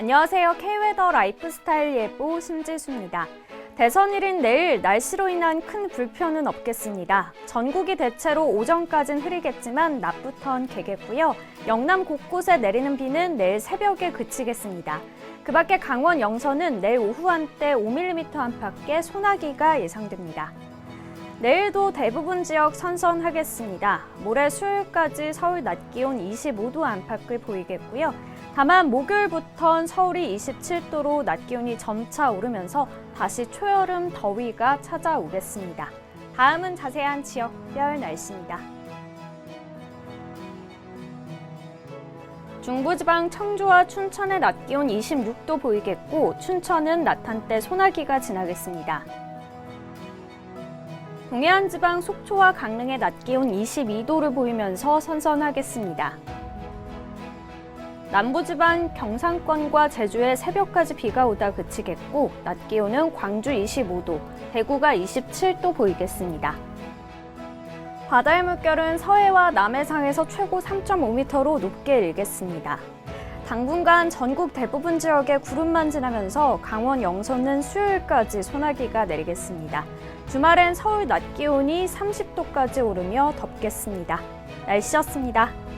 안녕하세요. K웨더 라이프스타일 예보 신지수입니다. 대선일인 내일 날씨로 인한 큰 불편은 없겠습니다. 전국이 대체로 오전까진 흐리겠지만 낮부턴 개겠고요. 영남 곳곳에 내리는 비는 내일 새벽에 그치겠습니다. 그 밖에 강원 영서는 내일 오후 한때 5mm 안팎의 소나기가 예상됩니다. 내일도 대부분 지역 선선하겠습니다. 모레 수요일까지 서울 낮 기온 25도 안팎을 보이겠고요. 다만 목요일부턴 서울이 27도로 낮 기온이 점차 오르면서 다시 초여름 더위가 찾아오겠습니다. 다음은 자세한 지역별 날씨입니다. 중부지방 청주와 춘천의 낮 기온 26도 보이겠고 춘천은 낮 한때 소나기가 지나겠습니다. 동해안 지방 속초와 강릉의 낮 기온 22도를 보이면서 선선하겠습니다. 남부지방 경상권과 제주에 새벽까지 비가 오다 그치겠고 낮 기온은 광주 25도, 대구가 27도 보이겠습니다. 바다의 물결은 서해와 남해상에서 최고 3.5m로 높게 일겠습니다. 당분간 전국 대부분 지역에 구름만 지나면서 강원 영서는 수요일까지 소나기가 내리겠습니다. 주말엔 서울 낮 기온이 30도까지 오르며 덥겠습니다. 날씨였습니다.